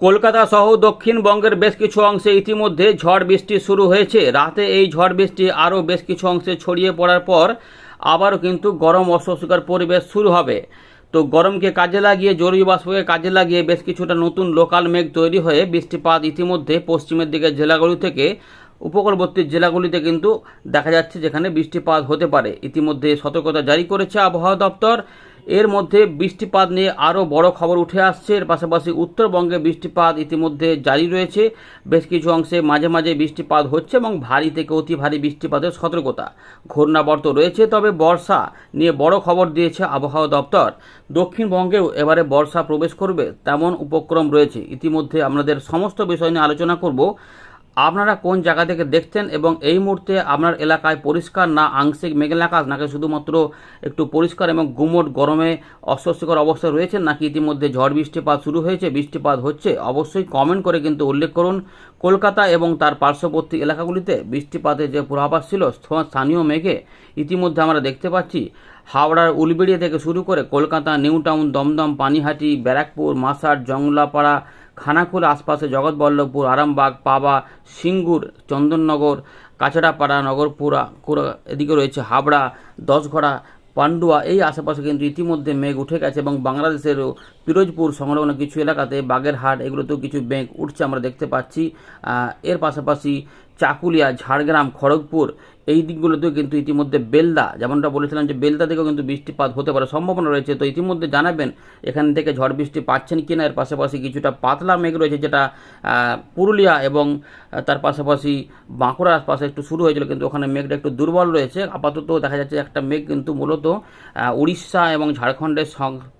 কলকাতা সহ দক্ষিণবঙ্গের বেশ কিছু অংশে ইতিমধ্যে ঝড় বৃষ্টি শুরু হয়েছে। রাতে এই ঝড় বৃষ্টি আরও বেশ কিছু অংশে ছড়িয়ে পড়ার পর আবারও কিন্তু গরম অস্বস্তিকর পরিবেশ শুরু হবে। তো গরমকে কাজে লাগিয়ে, জরুরি বাষ্পকে কাজে লাগিয়ে বেশ কিছুটা নতুন লোকাল মেঘ তৈরি হয়ে বৃষ্টিপাত ইতিমধ্যে পশ্চিমের দিকে জেলাগুলি থেকে, উপকূলবর্তী জেলাগুলিতে কিন্তু দেখা যাচ্ছে যেখানে বৃষ্টিপাত হতে পারে। ইতিমধ্যে সতর্কতা জারি করেছে আবহাওয়া দপ্তর। এর মধ্যে বৃষ্টিপাত নিয়ে আরও বড় খবর উঠে আসছে। এর পাশাপাশি উত্তরবঙ্গে বৃষ্টিপাত ইতিমধ্যে জারি রয়েছে। বেশ কিছু অংশে মাঝে মাঝে বৃষ্টিপাত হচ্ছে এবং ভারী থেকে অতি ভারী বৃষ্টিপাতের সতর্কতা ঘূর্ণাবর্ত রয়েছে। তবে বর্ষা নিয়ে বড় খবর দিয়েছে আবহাওয়া দপ্তর। দক্ষিণবঙ্গেও এবারে বর্ষা প্রবেশ করবে, তেমন উপক্রম রয়েছে। ইতিমধ্যে আপনাদের সমস্ত বিষয় নিয়ে আলোচনা করব। আপনারা কোন জায়গা থেকে দেখছেন এবং এই মুহূর্তে আপনার এলাকায় পরিষ্কার না আংশিক মেঘলা আকাশ, নাকি শুধুমাত্র একটু পরিষ্কার এবং গুমোট গরমে অস্বস্তিকর অবস্থায় রয়েছেন, নাকি ইতিমধ্যে ঝড় বৃষ্টিপাত শুরু হয়েছে, বৃষ্টিপাত হচ্ছে? অবশ্যই কমেন্ট করে কিন্তু উল্লেখ করুন। কলকাতা এবং তার পার্শ্ববর্তী এলাকাগুলিতে বৃষ্টিপাতের যে পূর্বাভাস ছিল স্থানীয় মেঘে ইতিমধ্যে আমরা দেখতে পাচ্ছি। হাওড়ার উলবেড়িয়া থেকে শুরু করে কলকাতা নিউ টাউন দমদম, পানিহাটি, ব্যারাকপুর, মাসার, জংলাপাড়া খানাকুল আশপাশে জগৎবল্লভপুর, আরামবাগ, পাবা, সিঙ্গুর, চন্দননগর, কাছড়াপাড়া, নগরপুরা এদিকে রয়েছে হাবড়া, দশঘড়া, পান্ডুয়া। এই আশেপাশে কিন্তু ইতিমধ্যে মেঘ উঠে গেছে এবং বাংলাদেশেরও পিরোজপুর সংলগ্ন কিছু এলাকাতে বাগেরহাট, এগুলোতেও কিছু মেঘ উঠছে আমরা দেখতে পাচ্ছি। এর পাশাপাশি চাকুলিয়া, ঝাড়গ্রাম, খড়গপুর, এই দিকগুলোতেও কিন্তু ইতিমধ্যে বেলদা, যেমনটা বলেছিলাম যে বেলদা থেকেও কিন্তু বৃষ্টিপাত হতে পারে, সম্ভাবনা রয়েছে। তো ইতিমধ্যে জানাবেন, এখান থেকে ঝড় বৃষ্টি পাচ্ছেন কিনা, এর পাশাপাশি কিছুটা পাতলা মেঘ রয়েছে যেটা পুরুলিয়া এবং তার পাশাপাশি বাঁকুড়ার আশপাশে একটু শুরু হয়েছিল, কিন্তু ওখানে মেঘটা একটু দুর্বল রয়েছে। আপাতত দেখা যাচ্ছে একটা মেঘ কিন্তু মূলত উড়িষ্যা এবং ঝাড়খণ্ডের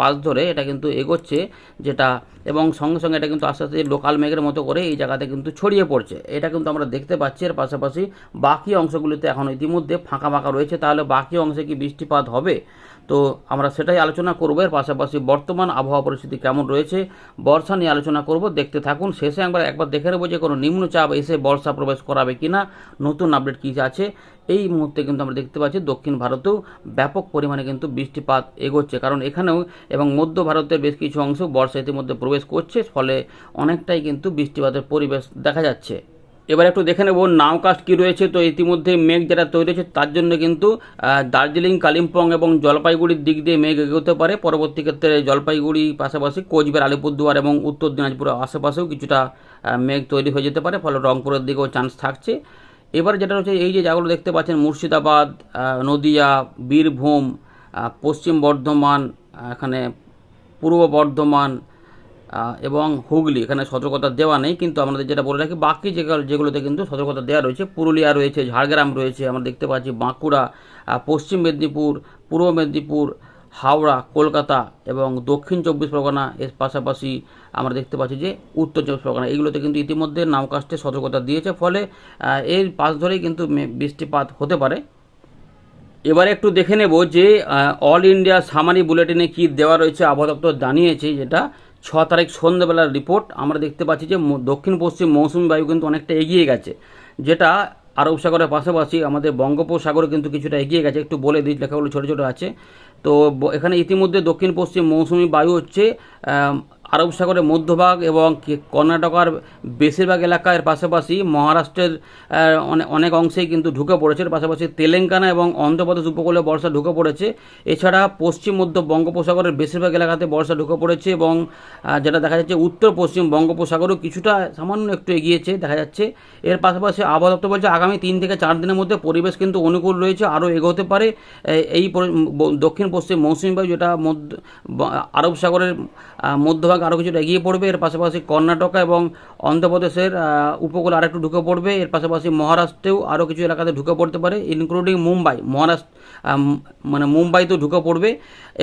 পাশ ধরে এটা কিন্তু এগোচ্ছে, যেটা, এবং সঙ্গে সঙ্গে এটা কিন্তু আস্তে আস্তে লোকাল মেঘের মতো করে এই জায়গাতে কিন্তু ছড়িয়ে পড়ছে। এটা কিন্তু আমরা দেখতে পাচ্ছি। এর পাশাপাশি বাকি অংশগুলিতে এখন ইতিমধ্যে ফাঁকা ফাঁকা রয়েছে, তাহলে বাকি অংশে কি বৃষ্টিপাত হবে? তো আমরা সেটাই আলোচনা করব। এর পাশাপাশি বর্তমান আবহাওয়া পরিস্থিতি কেমন রয়েছে, বর্ষা নিয়ে আলোচনা করব। দেখতে থাকুন, শেষে একবার একবার দেখে নেব যে কোনো নিম্নচাপ এসে বর্ষা প্রবেশ করাবে কিনা, নতুন আপডেট কী আছে। এই মুহূর্তে কিন্তু আমরা দেখতে পাচ্ছি দক্ষিণ ভারতেও ব্যাপক পরিমাণে কিন্তু বৃষ্টিপাত এগোচ্ছে। কারণ এখানেও এবং মধ্য ভারতের বেশ কিছু অংশ বর্ষা ইতিমধ্যে প্রবেশ করছে, ফলে অনেকটাই কিন্তু বৃষ্টিপাতের পরিবেশ দেখা যাচ্ছে। এবার একটু দেখে নেব নাওকাস্ট কী রয়েছে। তো ইতিমধ্যে মেঘ যেটা তৈরি হয়েছে, তার জন্য কিন্তু দার্জিলিং, কালিম্পং এবং জলপাইগুড়ির দিক দিয়ে মেঘ এগোতে পারে। পরবর্তী ক্ষেত্রে জলপাইগুড়ি পাশাপাশি কোচবিহার, আলিপুরদুয়ার এবং উত্তর দিনাজপুরের আশেপাশেও কিছুটা মেঘ তৈরি হয়ে যেতে পারে, ফলে রংপুরের দিকেও চান্স থাকছে। এবার যেটা হচ্ছে এই যে জায়গাগুলো দেখতে পাচ্ছেন, মুর্শিদাবাদ নদিয়া, বীরভূম পশ্চিম বর্ধমান এখানে পূর্ব বর্ধমান এবং হুগলি, এখানে সতর্কতা দেওয়া নেই, কিন্তু আমাদের যেটা বলে রাখি, বাকি যেগুলো যেগুলোতে কিন্তু সতর্কতা দেওয়া রয়েছে, পুরুলিয়া রয়েছে, ঝাড়গ্রাম রয়েছে, আমরা দেখতে পাচ্ছি বাঁকুড়া পশ্চিম মেদিনীপুর, পূর্ব মেদিনীপুর, হাওড়া, কলকাতা এবং দক্ষিণ চব্বিশ পরগনা, এর পাশাপাশি আমরা দেখতে পাচ্ছি যে উত্তর চব্বিশ পরগনা, এগুলোতে কিন্তু ইতিমধ্যে নামকাস্টে সতর্কতা দিয়েছে, ফলে এর পাশ ধরেই কিন্তু বৃষ্টিপাত হতে পারে। এবারে একটু দেখে নেব যে অল ইন্ডিয়া সামারি বুলেটিনে কি দেওয়া রয়েছে, আবহাওয়া দপ্তর জানিয়েছে যেটা ছ তারিখ সন্ধ্যেবেলার রিপোর্ট আমরা দেখতে পাচ্ছি যে দক্ষিণ পশ্চিম মৌসুমি বায়ু কিন্তু অনেকটা এগিয়ে গেছে, যেটা আরব সাগরের পাশাপাশি আমাদের বঙ্গোপসাগরে কিন্তু কিছুটা এগিয়ে গেছে। একটু বলে দিই, লেখাগুলো ছোটো ছোটো আছে। তো এখানে ইতিমধ্যে দক্ষিণ পশ্চিম মৌসুমি বায়ু হচ্ছে আরব সাগরের মধ্যভাগ এবং কর্ণাটকার বেশিরভাগ এলাকার পাশাপাশি মহারাষ্ট্রের অনেক অংশেই কিন্তু ঢুকে পড়েছে। পাশাপাশি তেলেঙ্গানা এবং অন্ধ্রপ্রদেশ উপকূলে বর্ষা ঢুকে পড়েছে। এছাড়া পশ্চিম মধ্য বঙ্গোপসাগরের বেশিরভাগ এলাকাতে বর্ষা ঢুকে পড়েছে এবং যেটা দেখা যাচ্ছে উত্তর পশ্চিম বঙ্গোপসাগরও কিছুটা সামান্য একটু এগিয়েছে দেখা যাচ্ছে। এর পাশাপাশি আবহাওয়া দপ্তর বলছে আগামী তিন থেকে চার দিনের মধ্যে পরিবেশ কিন্তু অনুকূল রয়েছে আরও এগোতে পারে। এই দক্ষিণ পশ্চিম মৌসুমী বায়ু যেটা মধ্য আরব সাগরের আহ, মধ্যভাগ আরও কিছুটা এগিয়ে পড়বে। এর পাশাপাশি কর্ণাটকা এবং অন্ধ্রপ্রদেশের উপকূল আরেকটু ঢুকে পড়বে। এর পাশাপাশি মহারাষ্ট্রেও আরও কিছু এলাকাতে ঢুকে পড়তে পারে ইনক্লুডিং মুম্বাই। মহারাষ্ট্র মানে মুম্বাইতেও ঢুকে পড়বে।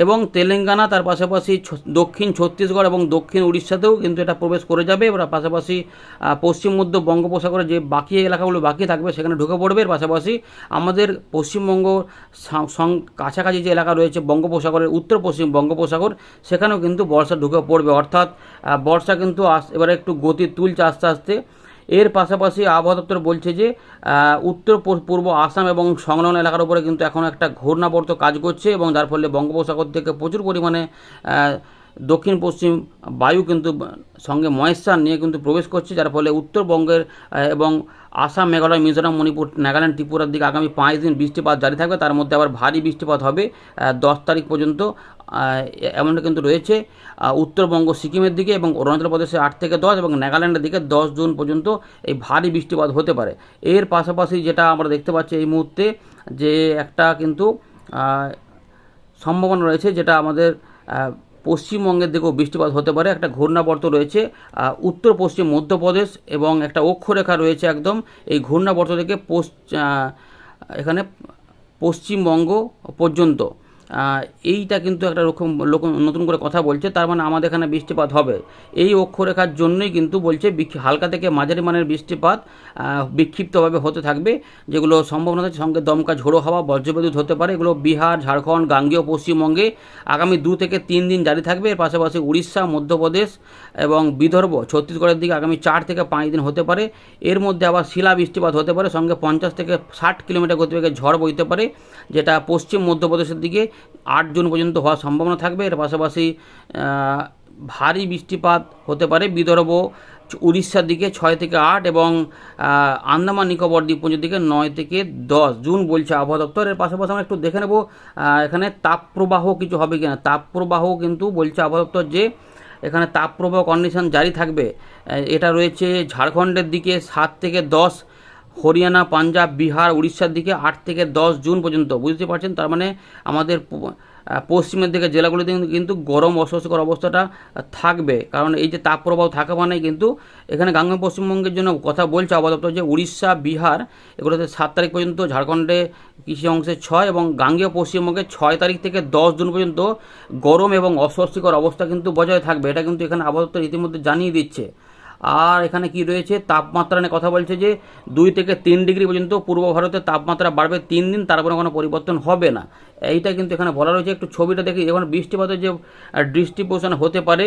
এবং তেলেঙ্গানা, তার পাশাপাশি দক্ষিণ ছত্তিশগড় এবং দক্ষিণ উড়িষ্যাতেও কিন্তু এটা প্রবেশ করে যাবে। এবার পাশাপাশি পশ্চিম মধ্য বঙ্গোপসাগরে যে বাকি এলাকাগুলো বাকি থাকবে সেখানে ঢুকে পড়বে। এর পাশাপাশি আমাদের পশ্চিমবঙ্গ কাছাকাছি যে এলাকা রয়েছে বঙ্গোপসাগরের, উত্তর পশ্চিম বঙ্গোপসাগর, সেখানেও কিন্তু বর্ষা ঢুকে পড়বে। অর্থাৎ বর্ষা কিন্তু এবারে একটু গতি তুলছে আস্তে আস্তে। এর পাশাপাশি আবহাওয়া দপ্তর বলছে যে উত্তর পূর্ব আসাম এবং সংলগ্ন এলাকার উপরে কিন্তু এখন একটা ঘূর্ণাবর্ত কাজ করছে এবং যার ফলে বঙ্গোপসাগর থেকে প্রচুর পরিমাণে দক্ষিণ পশ্চিম বায়ু কিন্তু সঙ্গে ময়েশ্চার নিয়ে কিন্তু প্রবেশ করছে, যার ফলে উত্তরবঙ্গের এবং আসাম, মেঘালয়, মিজোরাম, মণিপুর, নাগাল্যান্ড, ত্রিপুরার দিকে আগামী পাঁচ দিন বৃষ্টিপাত জারি থাকবে। তার মধ্যে আবার ভারী বৃষ্টিপাত হবে দশ তারিখ পর্যন্ত এমনটা কিন্তু রয়েছে। উত্তরবঙ্গ সিকিমের দিকে এবং অরুণাচল প্রদেশে আট থেকে দশ এবং নাগাল্যান্ডের দিকে দশ জুন পর্যন্ত এই ভারী বৃষ্টিপাত হতে পারে। এর পাশাপাশি যেটা আমরা দেখতে পাচ্ছি এই মুহূর্তে যে একটা কিন্তু সম্ভাবনা রয়েছে যেটা আমাদের পশ্চিমবঙ্গের দিকেও বৃষ্টিপাত হতে পারে। একটা ঘূর্ণাবর্ত রয়েছে উত্তর পশ্চিম মধ্যপ্রদেশ এবং একটা অক্ষরেখা রয়েছে একদম। এই ঘূর্ণাবর্ত থেকে এখানে পশ্চিমবঙ্গ পর্যন্ত। এইটা কিন্তু একটা রকম লোক নতুন করে কথা বলছে, তার মানে আমাদের এখানে বৃষ্টিপাত হবে। এই অক্ষরেখার জন্যই কিন্তু বলছে হালকা থেকে মাঝারি মানের বৃষ্টিপাত বিক্ষিপ্তভাবে হতে থাকবে, যেগুলো সম্ভাবনা আছে, সঙ্গে দমকা ঝোড়ো হাওয়া, বজ্রবিদ্যুৎ হতে পারে, এগুলো বিহার, ঝাড়খণ্ড, গাঙ্গেয়, পশ্চিমবঙ্গে আগামী দু থেকে তিন দিন জারি থাকবে। এর পাশাপাশি উড়িষ্যা, মধ্যপ্রদেশ এবং বিদর্ভ, ছত্তিশগড়ের দিকে আগামী চার থেকে পাঁচ দিন হতে পারে। এর মধ্যে আবার শিলা বৃষ্টিপাত হতে পারে, সঙ্গে পঞ্চাশ থেকে ষাট কিলোমিটার গতিবেগে ঝড় বইতে পারে, যেটা পশ্চিম মধ্যপ্রদেশের দিকে আট জুন পর্যন্ত হওয়ার সম্ভাবনা থাকবে। এর পাশাপাশি ভারী বৃষ্টিপাত হতে পারে বিদর্ভ, উড়িষ্যার দিকে ছয় থেকে আট এবং আন্দামান নিকোবর দ্বীপপুঞ্জের দিকে নয় থেকে দশ। জুন বলছে আবহাওয়া দপ্তর। এর পাশাপাশি আমরা একটু দেখে নেব এখানে তাপপ্রবাহ কিছু হবে কিনা। তাপপ্রবাহ কিন্তু বলছে আবহাওয়া দপ্তর যে, এখানে তাপপ্রবাহ কন্ডিশন জারি থাকবে। এটা রয়েছে ঝাড়খণ্ডের দিকে সাত থেকে দশ। হরিয়ানা, পাঞ্জাব, বিহার, উড়িষ্যার দিকে আট থেকে দশ জুন পর্যন্ত, বুঝতে পারছেন? তার মানে আমাদের পশ্চিমের দিকে জেলাগুলিতে কিন্তু- গরম, অস্বস্তিকর অবস্থাটা থাকবে। কারণ এই যে তাপপ্রবাহ থাকা মানে কিন্তু এখানে গাঙ্গে পশ্চিমবঙ্গের জন্য কথা বলছে দপ্তর যে উড়িষ্যা, বিহার, এগুলোতে সাত তারিখ পর্যন্ত, ঝাড়খণ্ডে কৃষি অংশে ছয় এবং গাঙ্গেয় পশ্চিমবঙ্গে ছয় তারিখ থেকে দশ জুন পর্যন্ত গরম এবং অস্বস্তিকর অবস্থা কিন্তু বজায় থাকবে। এটা কিন্তু এখানে দপ্তর ইতিমধ্যে জানিয়ে দিচ্ছে। আর এখানে কি রয়েছে? তাপমাত্রা নিয়ে কথা বলছে যে দুই থেকে তিন ডিগ্রি পর্যন্ত পূর্ব ভারতের তাপমাত্রা বাড়বে তিন দিন তারপরে কোনো পরিবর্তন হবে না। এইটা কিন্তু এখানে বলা রয়েছে, একটু ছবিটা দেখি এখন বৃষ্টিপাতের যে ডিস্ট্রিবিউশন হতে পারে,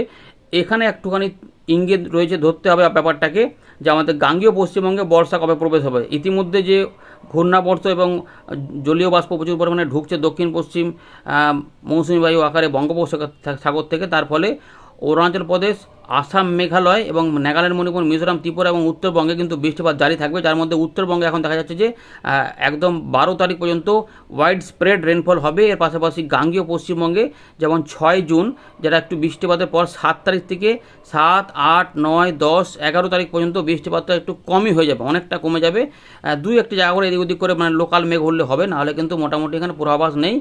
এখানে একটুখানি ইঙ্গিত রয়েছে ধরতে হবে ব্যাপারটাকে, যে আমাদের গাঙ্গীয় পশ্চিমবঙ্গে বর্ষা কবে প্রবেশ হবে। ইতিমধ্যে যে ঘূর্ণাবর্ত এবং জলীয় বাষ্প প্রচুর পরিমাণে ঢুকছে দক্ষিণ পশ্চিম মৌসুমী বায়ু আকারে বঙ্গোপসাগর সাগর থেকে, তার ফলে অরুণাচল প্রদেশ আসাম, মেঘালয় এবং নাগাল্যান্ড, মণিপুর, মিজোরাম, ত্রিপুরা এবং উত্তরবঙ্গে কিন্তু বৃষ্টিপাত জারি থাকবে, যার মধ্যে উত্তরবঙ্গে এখন দেখা যাচ্ছে যে একদম বারো তারিখ পর্যন্ত ওয়াইড স্প্রেড রেনফল হবে। এর পাশাপাশি গাঙ্গীয় পশ্চিমবঙ্গে যেমন ছয় জুন, যেটা একটু বৃষ্টিপাতের পর সাত তারিখ থেকে সাত, আট, নয়, দশ, এগারো তারিখ পর্যন্ত বৃষ্টিপাতটা একটু কমই হয়ে যাবে, অনেকটা কমে যাবে। দুই একটি জায়গা করে এদিক ওদিক করে মানে লোকাল মেঘ হলে হবে, নাহলে কিন্তু মোটামুটি এখানে পূর্বাভাস নেই।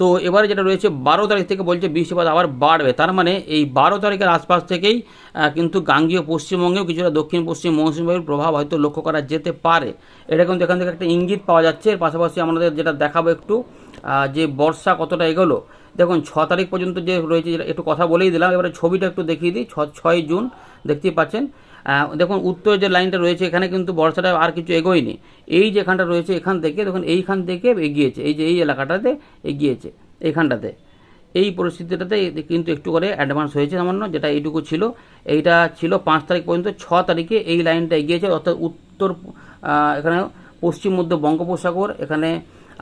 তো এবারে যেটা রয়েছে, বারো তারিখ থেকে বলছে বৃষ্টিপাত আবার বাড়বে, তার মানে এই বারো তারিখের আশপাশ থেকেই কিন্তু গাঙ্গীয় পশ্চিমবঙ্গেও কিছুটা দক্ষিণ পশ্চিম মৌসুমী বায়ুর প্রভাব হয়তো লক্ষ্য করা যেতে পারে। এটা কিন্তু এখান থেকে একটা ইঙ্গিত পাওয়া যাচ্ছে। এর পাশাপাশি আমাদের যেটা দেখাবো একটু যে বর্ষা কতটা এগোলো। দেখুন, ছ তারিখ পর্যন্ত যে রয়েছে একটু কথা বলেই দিলাম। এবারে ছবিটা একটু দেখিয়ে দিই। ছ, ছয় জুন, দেখতেই পাচ্ছেন। দেখুন, উত্তর যে লাইনটা রয়েছে, এখানে কিন্তু বর্ষাটা আর কিছু এগোয়নি। এই যেখানটা রয়েছে, এখান থেকে, দেখুন, এইখান থেকে এগিয়েছে। এই যে এই এলাকাটাতে এগিয়েছে, এইখানটাতে। এই পরিস্থিতিটাতে কিন্তু একটু করে অ্যাডভান্স হয়েছে সামান্য, যেটা এইটুকু ছিল। এইটা ছিল পাঁচ তারিখ পর্যন্ত, ছ তারিখে এই লাইনটা এগিয়েছে। অর্থাৎ উত্তর এখানে পশ্চিম মধ্য বঙ্গোপসাগর, এখানে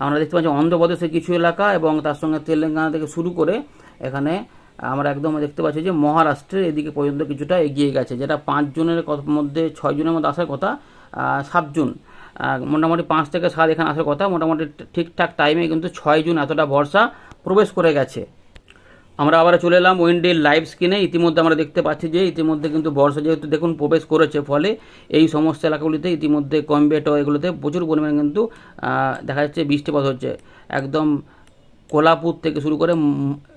আমরা দেখতে পাচ্ছি অন্ধ্রপ্রদেশের কিছু এলাকা এবং তার সঙ্গে তেলেঙ্গানা থেকে শুরু করে এখানে আমরা একদম দেখতে পাচ্ছি যে মহারাষ্ট্রের এদিকে পর্যন্ত কিছুটা এগিয়ে গেছে, যেটা পাঁচ জুনের মধ্যে ছয় জুনের মধ্যে আসার কথা সাত জুন। মোটামুটি পাঁচ থেকে সাত এখানে আসার কথা, মোটামুটি ঠিকঠাক টাইমে কিন্তু ছয় জুন এতটা বর্ষা প্রবেশ করে গেছে। আমরা আবার চলে এলাম উইন্ডের লাইভ স্ক্রিনে। ইতিমধ্যে আমরা দেখতে পাচ্ছি যে ইতিমধ্যে কিন্তু বর্ষা যেহেতু দেখুন প্রবেশ করেছে, ফলে এই সমস্ত এলাকাগুলিতে ইতিমধ্যে কম্বেটো এগুলোতে প্রচুর পরিমাণে কিন্তু দেখা যাচ্ছে বৃষ্টিপাত হচ্ছে। একদম কোলাপুর থেকে শুরু করে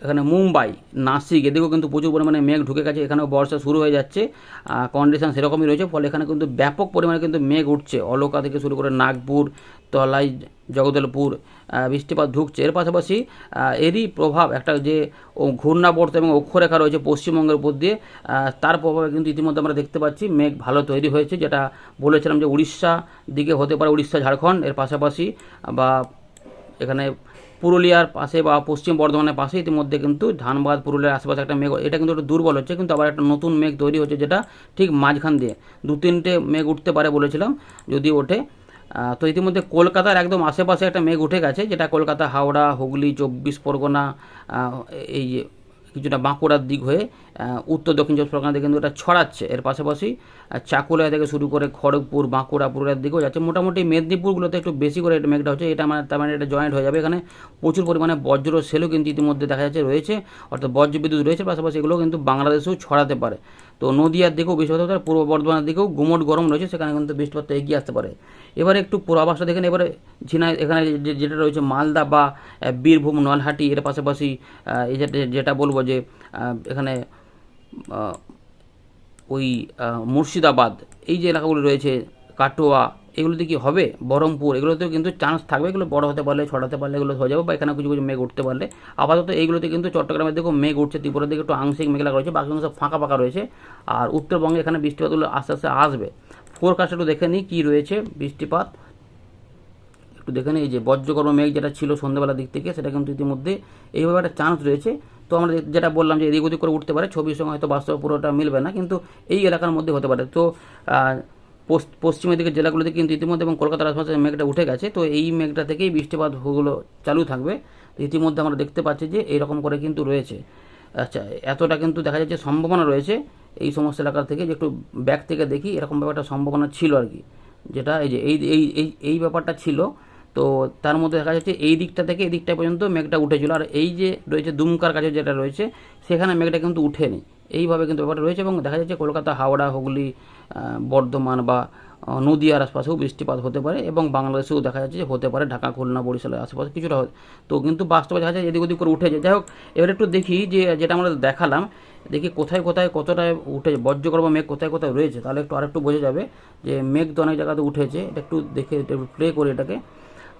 এখানে মুম্বাই, নাসিক, এদিকেও কিন্তু প্রচুর পরিমাণে মেঘ ঢুকে গেছে। এখানেও বর্ষা শুরু হয়ে যাচ্ছে। কন্ডিশন সেরকমই রয়েছে, ফলে এখানে কিন্তু ব্যাপক পরিমাণে কিন্তু মেঘ উঠছে। অলোকা থেকে শুরু করে নাগপুর তলাই জগদলপুর বৃষ্টিপাত ঢুকছে। এর পাশাপাশি এরই প্রভাব একটা যে ঘূর্ণাবর্ত এবং অক্ষরেখা রয়েছে পশ্চিমবঙ্গের উপর দিয়ে তার প্রভাবে কিন্তু ইতিমধ্যে আমরা দেখতে পাচ্ছি মেঘ ভালো তৈরি হয়েছে, যেটা বলেছিলাম যে উড়িষ্যা দিকে হতে পারে উড়িষ্যা, ঝাড়খণ্ড। এর পাশাপাশি, বা এখানে পুরুলিয়ার পাশে বা পশ্চিম বর্ধমানের পাশে ইতিমধ্যে কিন্তু ধানবাদ, পুরুলিয়ার আশেপাশে একটা মেঘ, এটা কিন্তু একটু দুর্বল হচ্ছে, কিন্তু আবার একটা নতুন মেঘ তৈরি হচ্ছে যেটা ঠিক মাঝখান দিয়ে। দু তিনটে মেঘ উঠতে পারে বলেছিলাম যদি ওঠে। তো ইতিমধ্যে কলকাতার একদম আশেপাশে একটা মেঘ উঠে গেছে, যেটা কলকাতা, হাওড়া, হুগলি, চব্বিশ পরগনা এই কিছুটা বাঁকুড়ার দিক হয়ে উত্তর, দক্ষিণ চব্বিশ পরগনা দিকে কিন্তু এটা ছড়াচ্ছে। এর পাশাপাশি চাকুলিয়া থেকে শুরু করে খড়গপুর, বাঁকুড়া, পুরুলিয়ার দিকেও যাচ্ছে। মোটামুটি মেদিনীপুরগুলোতে একটু বেশি করে এটা মেঘটা হচ্ছে, এটা মানে তার মানে এটা জয়েন্ট হয়ে যাবে। এখানে প্রচুর পরিমাণে বজ্র সেলও কিন্তু ইতিমধ্যে দেখা যাচ্ছে রয়েছে, অর্থাৎ বজ্র বিদ্যুৎ রয়েছে, পাশাপাশি এগুলো কিন্তু বাংলাদেশেও ছড়াতে পারে। তো নদীয়ার দিকেও বৃষ্টিপাত হতে পারে, পূর্ব বর্ধমানের দিকেও গুমট গরম রয়েছে, সেখানে কিন্তু বৃষ্টিপাত এগিয়ে আসতে পারে। এবারে একটু পূর্বাভাসটা দেখেন এবারে ঝিনাই, এখানে যেটা রয়েছে মালদা বা বীরভূম, নলহাটি, এর পাশাপাশি যেটা বলব যে এখানে ওই মুর্শিদাবাদ, এই যে এলাকাগুলি রয়েছে, কাটোয়া এগুলোতে কি হবে? বহরমপুর, এগুলোতেও কিন্তু চান্স থাকবে। এগুলো বড় হতে পারলে ছড়াতে পারলে, এগুলো হয়ে যাবে বা এখানে কিছু কিছু মেঘ উঠতে পারলে। আপাতত এইগুলোতে কিন্তু চট্টগ্রামের দিকেও মেঘ উঠছে, ত্রিপুরার দিকে একটু আংশিক মেঘলা রয়েছে, বাকি অংশ ফাঁকা ফাঁকা রয়েছে। আর উত্তরবঙ্গে এখানে বৃষ্টিপাতগুলো আস্তে আস্তে আসবে। ফোরকাস্ট একটু দেখে নিই কী রয়েছে বৃষ্টিপাত। একটু দেখে নিই যে বজ্রকর্ম মেঘ যেটা ছিল সন্ধ্যেবেলার দিক থেকে, সেটা কিন্তু ইতিমধ্যে এইভাবে একটা চান্স রয়েছে। তো আমরা যেটা বললাম যে এদিক ওদিক করে উঠতে পারে, ছবির সঙ্গে হয়তো বাস্তব পুরোটা মিলবে না, কিন্তু এই এলাকার মধ্যে হতে পারে। তো পশ্চিমের দিকের জেলাগুলোতে কিন্তু ইতিমধ্যে এবং কলকাতার আশপাশে মেঘটা উঠে গেছে। তো এই মেঘটা থেকেই বৃষ্টিপাতগুলো চালু থাকবে। ইতিমধ্যে আমরা দেখতে পাচ্ছি যে এইরকম করে কিন্তু রয়েছে। আচ্ছা এতটা কিন্তু দেখা যাচ্ছে সম্ভাবনা রয়েছে এই সমস্ত এলাকার থেকে যে একটু ব্যাক থেকে দেখি এরকম ব্যাপারটা সম্ভাবনা ছিল আর কি। যেটা এই যে, এই এই এই এই ব্যাপারটা ছিল। তো তার মধ্যে দেখা যাচ্ছে এই দিকটা থেকে এই দিকটা পর্যন্ত মেঘটা উঠেছিল। আর এই যে রয়েছে দুমকার কাছে যেটা রয়েছে, সেখানে মেঘটা কিন্তু উঠেনি। এইভাবে কিন্তু ব্যাপারটা রয়েছে এবং দেখা যাচ্ছে কলকাতা, হাওড়া, হুগলি বর্ধমান বা নদীয়ার আশপাশেও বৃষ্টিপাত হতে পারে এবং বাংলাদেশেও দেখা যাচ্ছে যে হতে পারে ঢাকা, খুলনা, বরিশালের আশেপাশে কিছুটা হয় তো কিন্তু বাস্তবে দেখা যায় এদিক ওদিক করে উঠেছে। যাই হোক, এবার একটু দেখি যে, যেটা আমরা দেখালাম, দেখি কোথায় কোথায় কতটা উঠেছে, বজ্রগর্ভ মেঘ কোথায় কোথায় রয়েছে? তাহলে একটু আরেকটু বোঝা যাবে যে মেঘ তো অনেক জায়গাতে উঠেছে। এটা একটু দেখে প্লে করি এটাকে।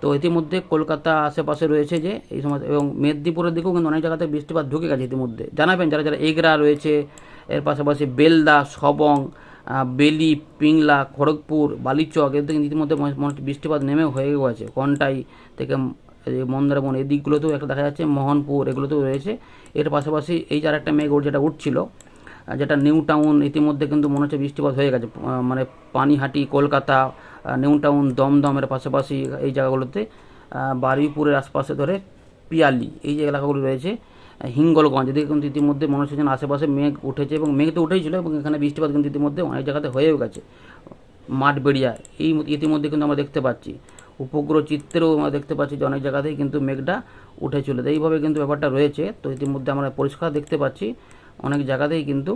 তো ইতিমধ্যে কলকাতা আশেপাশে রয়েছে যে এই সময় এবং মেদিনীপুরের দিকেও কিন্তু অনেক জায়গাতে বৃষ্টিপাত ঢুকে গেছে ইতিমধ্যে। জানাবেন যারা যারা এগরা রয়েছে, এর পাশাপাশি বেলদা, সবং বেলি, পিংলা, খড়গপুর, বালিচক, এদের কিন্তু ইতিমধ্যে বৃষ্টিপাত নেমে হয়ে গেছে। কন্টাই থেকে মন্দারবন এই দিকগুলোতেও একটা দেখা যাচ্ছে, মোহনপুর এগুলোতেও রয়েছে। এর পাশাপাশি এই যার একটা মেঘ যেটা উঠছিল যেটা নিউ টাউন, ইতিমধ্যে কিন্তু মনে হচ্ছে বৃষ্টিপাত হয়ে গেছে। মানে পানিহাটি, কলকাতা নিউ টাউন, দমদমের পাশাপাশি এই জায়গাগুলোতে বারুইপুরের আশপাশে ধরে পিয়ালি এই যে এলাকাগুলো রয়েছে হিঙ্গলগঞ্জ। এদিকে কিন্তু ইতিমধ্যে মনে হচ্ছে আশেপাশে মেঘ উঠেছে এবং মেঘ তো উঠেই ছিল এবং এখানে বৃষ্টিপাত কিন্তু ইতিমধ্যে অনেক জায়গাতে হয়েও গেছে। মাঠবেড়িয়া, এই ইতিমধ্যে কিন্তু আমরা দেখতে পাচ্ছি। উপগ্রহ চিত্রেও আমরা দেখতে পাচ্ছি যে অনেক জায়গাতেই কিন্তু মেঘটা উঠে চলে তো এইভাবে কিন্তু ব্যাপারটা রয়েছে। তো ইতিমধ্যে আমরা পরিষ্কার দেখতে পাচ্ছি। অনেক জায়গাতেই কিন্তু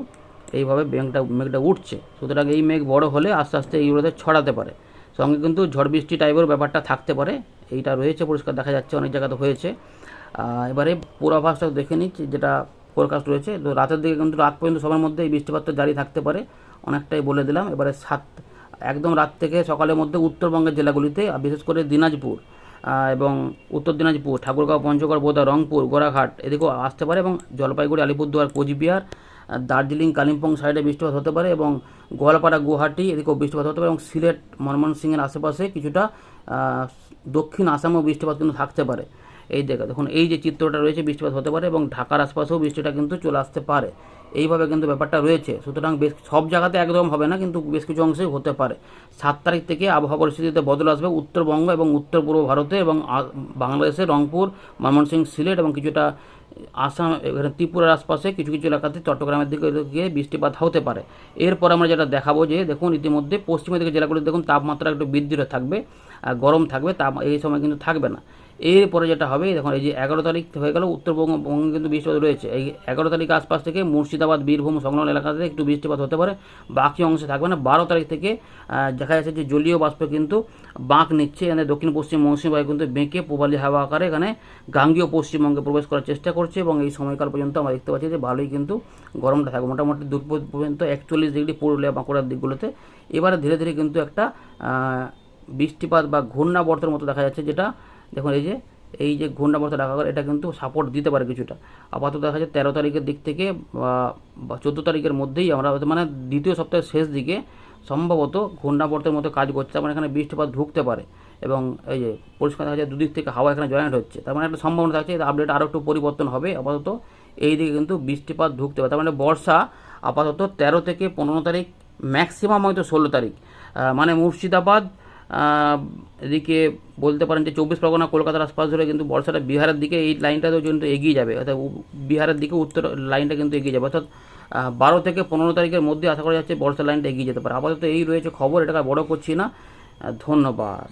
এইভাবে মেঘটা মেঘটা উঠছে। সুতরাং এই মেঘ বড় হলে আস্তে আস্তে এইগুলোতে ছড়াতে পারে। সঙ্গে কিন্তু ঝড় বৃষ্টি টাইপের ব্যাপারটা থাকতে পারে। এইটা রয়েছে, পরিষ্কার দেখা যাচ্ছে, অনেক জায়গাতে হয়েছে। এবারে পূর্বাভাসটা দেখে নিচ্ছি যেটা ফোরকাস্ট রয়েছে, তো রাতের দিকে কিন্তু রাত পর্যন্ত সবার মধ্যে এই বৃষ্টিপাতটা জারি থাকতে পারে। অনেকটাই বলে দিলাম। এবারে সাত, একদম রাত থেকে সকালের মধ্যে উত্তরবঙ্গের জেলাগুলিতে বিশেষ করে দিনাজপুর এবং উত্তর দিনাজপুর, ঠাকুরগাঁও, পঞ্চগড় বোদা রংপুর, গোড়াঘাট, এদিকেও আসতে পারে এবং জলপাইগুড়ি, আলিপুরদুয়ার, কোচবিহার দার্জিলিং, কালিম্পং সাইডে বৃষ্টিপাত হতে পারে এবং গোয়ালপাড়া, গুয়াহাটি, এদিকেও বৃষ্টিপাত হতে পারে এবং সিলেট মনমোহন সিংয়ের আশেপাশে কিছুটা দক্ষিণ আসামেও বৃষ্টিপাত কিন্তু থাকতে পারে। এই দেখা, দেখুন, এই যে চিত্রটা রয়েছে, বৃষ্টিপাত হতে পারে এবং ঢাকার আশপাশেও বৃষ্টিটা কিন্তু চলে আসতে পারে। এইভাবে কিন্তু ব্যাপারটা রয়েছে। সুতরাং বেশ, সব জায়গাতে একদম হবে না, কিন্তু বেশ কিছু অংশে হতে পারে। সাত তারিখ থেকে আবহাওয়া পরিস্থিতিতে বদল আসবে উত্তরবঙ্গ এবং উত্তর পূর্ব ভারতে এবং বাংলাদেশে, রংপুর, ময়মনসিংহ, সিলেট এবং কিছুটা আসাম, এখানে ত্রিপুরার আশপাশে কিছু কিছু এলাকাতে চট্টগ্রামের দিকে গিয়ে বৃষ্টিপাত হতে পারে। এরপর আমরা যেটা দেখাবো যে, দেখুন, ইতিমধ্যে পশ্চিমের দিকে জেলাগুলো দেখুন, তাপমাত্রা একটু বৃদ্ধি থাকবে গরম থাকবে, তাপ, এই সময় কিন্তু থাকবে না। এরপরে যেটা হবে, দেখুন, এই যে এগারো তারিখ হয়ে গেল, উত্তরবঙ্গ বঙ্গে কিন্তু বৃষ্টিপাত রয়েছে। এই এগারো তারিখ আশপাশ থেকে মুর্শিদাবাদ, বীরভূম, সংলগ্ন এলাকাতে একটু বৃষ্টিপাত হতে পারে। বাকি অংশে থাকবে না। বারো তারিখ থেকে দেখা যাচ্ছে যে জলীয় বাষ্প কিন্তু বাঁক নিচ্ছে। এখানে দক্ষিণ পশ্চিম মৌসুমী বায়ু কিন্তু বেঁকে পূবালি হাওয়া আকারে এখানে গাঙ্গীয় পশ্চিমবঙ্গে প্রবেশ করার চেষ্টা করছে এবং এই সময়কাল পর্যন্ত আমরা দেখতে পাচ্ছি যে ভালোই কিন্তু গরমটা থাকবে। মোটামুটি দুপুর পর্যন্ত একচল্লিশ ডিগ্রি পুরুলিয়া বাঁকুড়ার দিকগুলোতে। এবারে ধীরে ধীরে কিন্তু একটা বৃষ্টিপাত বা ঘূর্ণাবর্তের মতো দেখা যাচ্ছে যেটা দেখুন এই যে এই যে ঘূর্ণাবর্ত গেল, এটা কিন্তু সাপোর্ট দিতে পারে কিছুটা। আপাতত দেখা যাচ্ছে তেরো তারিখের দিক থেকে বা- চোদ্দ তারিখের মধ্যেই আমরা মানে দ্বিতীয় সপ্তাহের শেষ দিকে সম্ভবত ঘূর্ণাবর্তের মতো কাজ করছে তার মানে এখানে বৃষ্টিপাত ঢুকতে পারে। এবং এই যে পরিষ্কার দেখা যায় দুদিক থেকে হাওয়া এখানে জয়েন্ট হচ্ছে। তার মানে একটা সম্ভাবনা থাকছে আপডেট আরও একটু পরিবর্তন হবে, আপাতত এই দিকে কিন্তু বৃষ্টিপাত ঢুকতে পারে। তার মানে বর্ষা আপাতত তেরো থেকে পনেরো তারিখ ম্যাক্সিমাম হয়তো ষোলো তারিখ। মানে মুর্শিদাবাদ এদিকে বলতে পারেন যে চব্বিশ পরগনা, কলকাতার আশপাশ ধরে কিন্তু বর্ষাটা বিহারের দিকে, এই লাইনটাতেও কিন্তু এগিয়ে যাবে। অর্থাৎ বিহারের দিকে উত্তর লাইনটা কিন্তু এগিয়ে যাবে। অর্থাৎ বারো থেকে পনেরো তারিখের মধ্যে আশা করা যাচ্ছে বর্ষা লাইনটা এগিয়ে যেতে পারে। আপাতত এই রয়েছে খবর, এটাকে বড় করছি না। ধন্যবাদ।